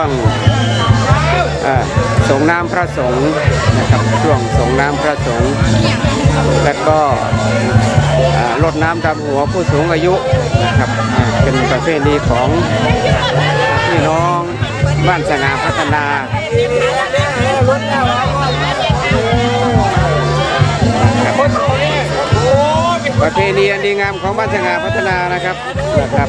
วงอ่าสงน้ำพระสงฆ์นะครับช่วงสงน้ำพระสงฆ์และก็อ่ารดน้ำดำหัวผู้สูงอายุนะครับเป็นประเพณีของพี่น้องบ้านสง่าพัฒนาประเพณีอันดีงามของบ้านสง่าพัฒนานะครับนะครับ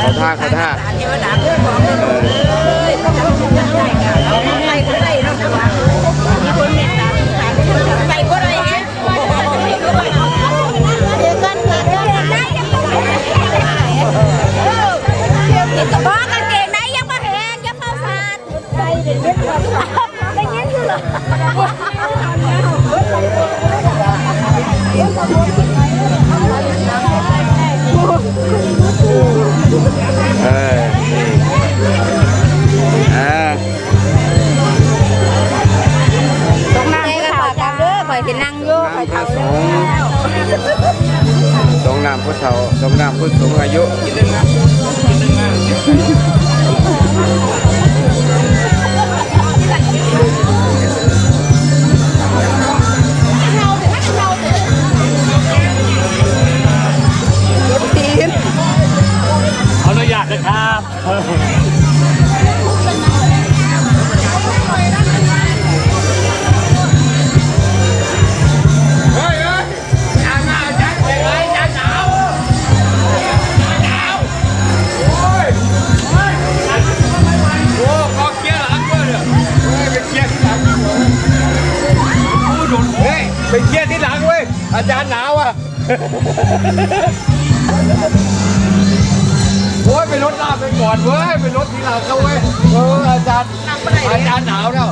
ขอท่าขอท่าเออเอ ออ่าต้องนั่งก็ขากลับเด้อข่อยสินั่งอยู่ข่อยน้ำพระเฒ่าสงฆ์สงน้ำผู้เฒ่าสงนำผู้สูงอายุ โอ้ยไปรถลาบไปก่อนเว้ยไปรถทีหลังเขาเว้ยเอออาจารย์อาจารย์หนาวแล้ว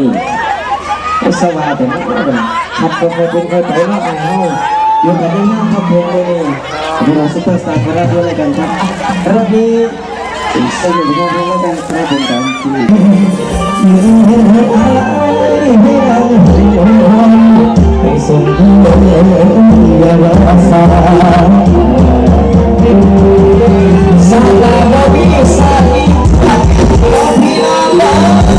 นึ่งนี่ไอ้สวัสดีนะครับครับผมเป็นใครไปแล้วอ่านเฮาอยู่กันได้มากครับผมเลยนี่เราซุปเปอร์สตาร์คาราด้วยกันครับรอบนี้เป็นเส้นอยู่ด้วยกันครับผมกันที่ไปส่งที่โรงเรียนยาลาสาสาลาบาบีสาลีบาบีลาลา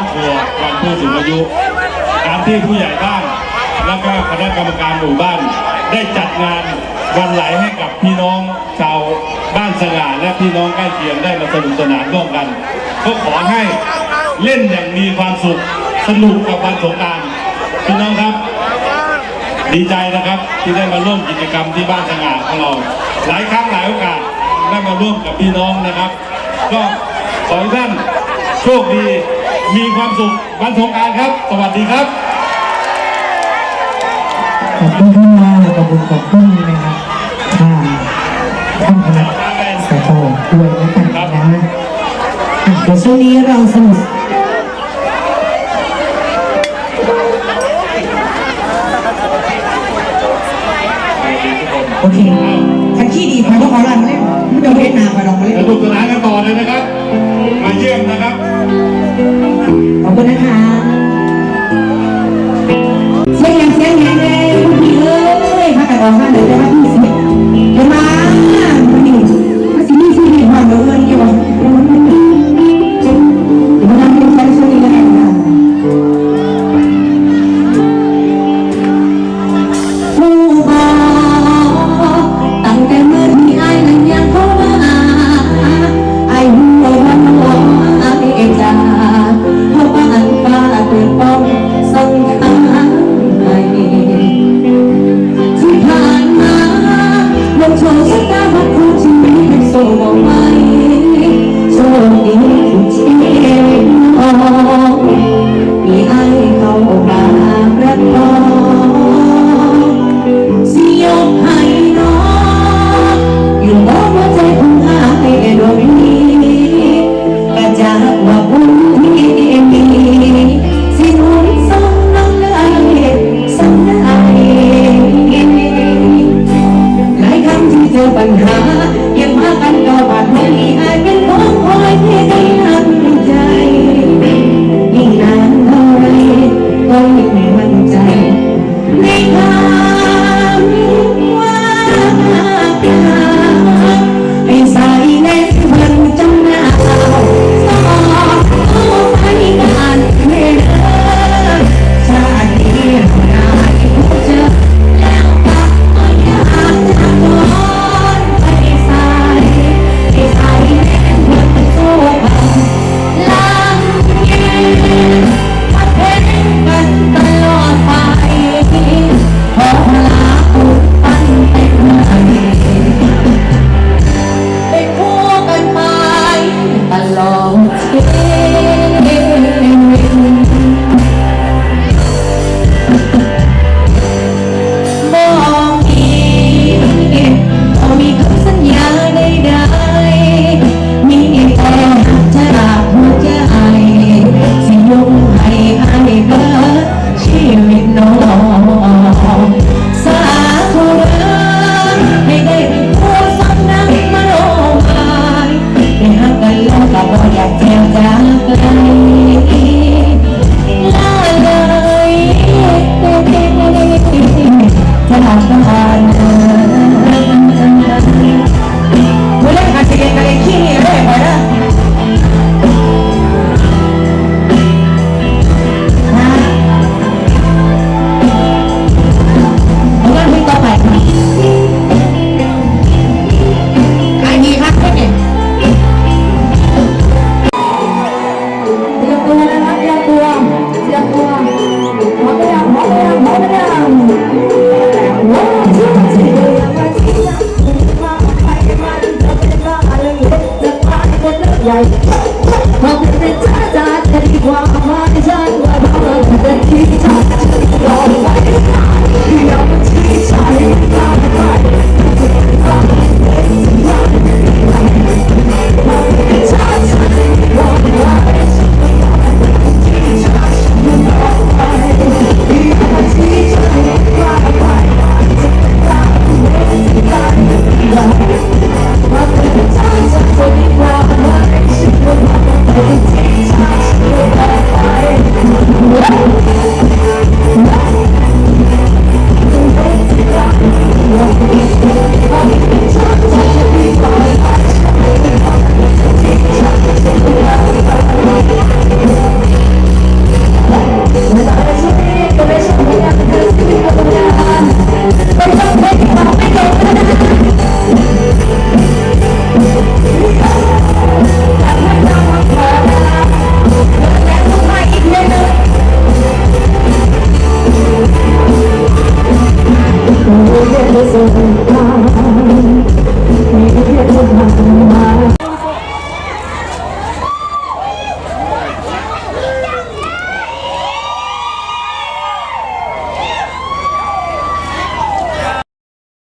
อบครัวของผู้สูงอายุการที่ผู้ใหญ่บ้านและก็คณะกรรมการหมู่บ้าน ได้จัดงานวันไหลให้กับพี่น้องชาวบ้านสง่าและพี่น้องใกล้เคียงได้มาสนุกสนานร่วมกัน ก็ขอให้เล่นอย่างมีความสุขสนุกกับวันสงการพี่น้องครับ ดีใจนะครับที่ได้มาร่วมกิจกรรมที่บ้านสง่าของเราหลายครั้งหลายโอกาสได้มาร่วมกับพี่น้องนะครับ ก็ขอให้ท่านโชคดี มีความสุขวันสงการครับ สวัสดีครับ ขอบคุณท่านมากขอบคุณขอบคุณนะครับท่านท่านคณะสตด้วยนะครับนะเดี๋ยวช่วงนี้เราสนุกโอเคทักที่ดีพอก็ขอรันเล่นไม่ต้องเล่นนานไปหรอกมาเล่นสนุกสนานกัน